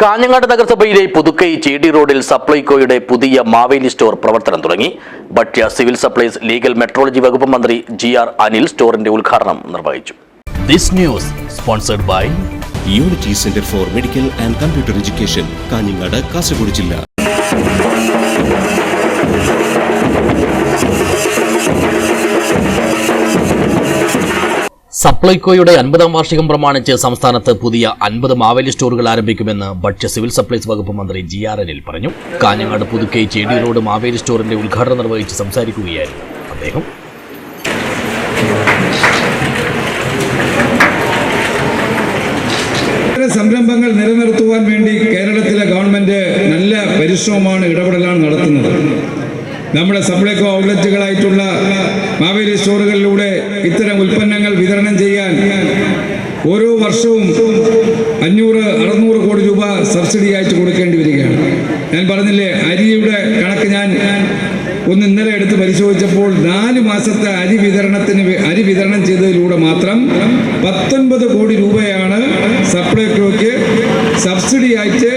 കാഞ്ഞങ്ങാട് നഗരസഭയിലെ പുതുക്കൈ ചേടി റോഡിൽ സപ്ലൈകോയുടെ പുതിയ മാവേലി സ്റ്റോർ പ്രവർത്തനം തുടങ്ങി. ഭക്ഷ്യ സിവിൽ സപ്ലൈസ് ലീഗൽ മെട്രോളജി വകുപ്പ് മന്ത്രി ജി ആർ അനിൽ സ്റ്റോറിന്റെ ഉദ്ഘാടനം നിർവഹിച്ചു. This news sponsored by unity centre for medical and computer education Kanhangad Kasaragod ജില്ല. സപ്ലൈകോയുടെ അൻപതാം വാർഷികം പ്രമാണിച്ച് സംസ്ഥാനത്ത് പുതിയ അൻപത് മാവേലി സ്റ്റോറുകൾ ആരംഭിക്കുമെന്ന് ഭക്ഷ്യ സിവിൽ സപ്ലൈസ് വകുപ്പ് മന്ത്രി ജി ആർ അനിൽ പറഞ്ഞു. കാഞ്ഞങ്ങാട് പുതുക്കൈ ചേടി റോഡ് മാവേലി സ്റ്റോറിന്റെ ഉദ്ഘാടനം നിർവഹിച്ച് സംസാരിക്കുകയായിരുന്നു അദ്ദേഹം. സംരംഭങ്ങൾ നിലനിർത്തുവാൻ വേണ്ടി കേരളത്തിലെ ഗവൺമെന്റ് നല്ല പരിശ്രമമാണ് ഇടപെടലാണ് നടത്തുന്നത്. നമ്മുടെ സപ്ലൈകോ ഔട്ട്ലെറ്റുകളായിട്ടുള്ള മാവേലി സ്റ്റോറുകളിലൂടെ ഇത്തരം ഉൽപ്പന്നങ്ങൾ വിതരണം ചെയ്യാൻ ഓരോ വർഷവും അഞ്ഞൂറ് അറുന്നൂറ് കോടി രൂപ സബ്സിഡി ആയിട്ട് കൊടുക്കേണ്ടി വരികയാണ്. ഞാൻ പറഞ്ഞില്ലേ അരിയുടെ കണക്ക് ഞാൻ ഒന്ന് ഇന്നലെ എടുത്ത് പരിശോധിച്ചപ്പോൾ നാല് മാസത്തെ അരി വിതരണത്തിന് അരി വിതരണം ചെയ്തതിലൂടെ മാത്രം പത്തൊൻപത് കോടി രൂപയാണ് സപ്ലൈകോയ്ക്ക് സബ്സിഡി ആയിട്ട്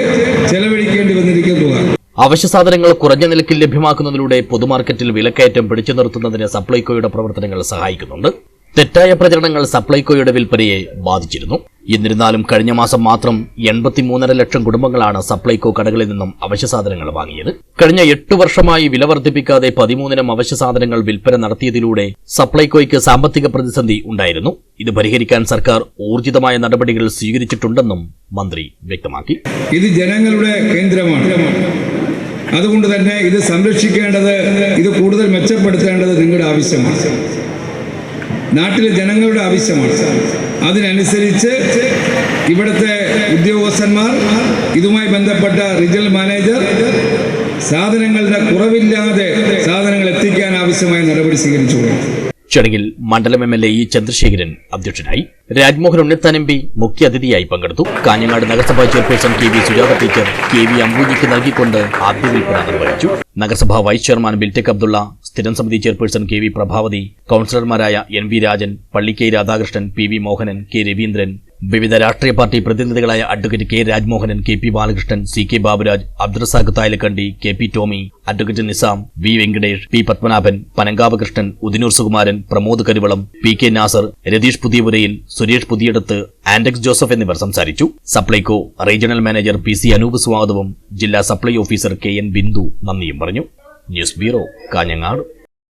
ചെലവഴിക്കേണ്ടി വന്നിരിക്കുന്ന തുക അവശ്യ സാധനങ്ങൾ കുറഞ്ഞ നിലയ്ക്ക് ലഭ്യമാക്കുന്നതിലൂടെ പൊതുമാർക്കറ്റിൽ വിലക്കയറ്റം പിടിച്ചു നിർത്തുന്നതിന് സപ്ലൈകോയുടെ പ്രവർത്തനങ്ങൾ സഹായിക്കുന്നുണ്ട്. തെറ്റായ പ്രചരണങ്ങൾ സപ്ലൈകോയുടെ വിൽപ്പനയെ ബാധിച്ചിരുന്നു. എന്നിരുന്നാലും കഴിഞ്ഞ മാസം മാത്രം എൺപത്തിമൂന്നര ലക്ഷം കുടുംബങ്ങളാണ് സപ്ലൈകോ കടകളിൽ നിന്നും അവശ്യ സാധനങ്ങൾ വാങ്ങിയത്. കഴിഞ്ഞ എട്ട് വർഷമായി വില വർദ്ധിപ്പിക്കാതെ പതിമൂന്നിനം അവശ്യ സാധനങ്ങൾ വിൽപ്പന നടത്തിയതിലൂടെ സപ്ലൈകോയ്ക്ക് സാമ്പത്തിക പ്രതിസന്ധി ഉണ്ടായിരുന്നു. ഇത് പരിഹരിക്കാൻ സർക്കാർ ഊർജിതമായ നടപടികൾ സ്വീകരിച്ചിട്ടുണ്ടെന്നും മന്ത്രി വ്യക്തമാക്കി. ഇത് ജനങ്ങളുടെ കേന്ദ്രമാണ്. അതുകൊണ്ട് തന്നെ ഇത് സംരക്ഷിക്കേണ്ടത് ഇത് കൂടുതൽ മെച്ചപ്പെടുത്തേണ്ടത് നിങ്ങളുടെ ആവശ്യമാണ്. നാട്ടിലെ ജനങ്ങളുടെ ആവശ്യമാണ്. അതിനനുസരിച്ച് ഇവിടുത്തെ ഉദ്യോഗസ്ഥന്മാർ ഇതുമായി ബന്ധപ്പെട്ട റീജിയണൽ മാനേജർ സാധനങ്ങളുടെ കുറവില്ലാതെ സാധനങ്ങൾ എത്തിക്കാൻ ആവശ്യമായ നടപടി സ്വീകരിച്ചു. ചടങ്ങിൽ മണ്ഡലം M L A E Chandrasekharan അധ്യക്ഷനായി രാജ്മോഹൻ ഉണ്ണിത്താൻ എം പി മുഖ്യാതിഥിയായി പങ്കെടുത്തു. കാഞ്ഞങ്ങാട് നഗരസഭാ chairperson K V Sujatha teacher K V അമ്പൂജിക്ക് നൽകിക്കൊണ്ട് ആദ്യ വിൽപ്പന നിർവഹിച്ചു. നഗരസഭാ വൈസ് ചെയർമാൻ ബിൽറ്റെക് അബ്ദുള്ള സ്ഥിരം സമിതി chairperson K V Prabhavathi കൌൺസിലർമാരായ N V Rajan Pallikkai Radhakrishnan P V Mohanan K Raveendran വിവിധ രാഷ്ട്രീയ party പ്രതിനിധികളായ advocate K Rajmohanan K P Balakrishnan C K Baburaj Abdurazak Thayalakkandi K P Tomy advocate Nizam V Venkatesh P Padmanabhan Panankavu Krishnan Udinur Sukumaran Pramod Karivalam P K Nasar Ratheesh Puthiyapurayil Suresh Puthiyadath ആൻഡക്സ് Joseph എന്നിവർ സംസാരിച്ചു. Supplyco regional manager P C Anoop സ്വാഗതവും ജില്ലാ supply officer K N Bindu നന്ദിയും പറഞ്ഞു. News bureau Kanhangad.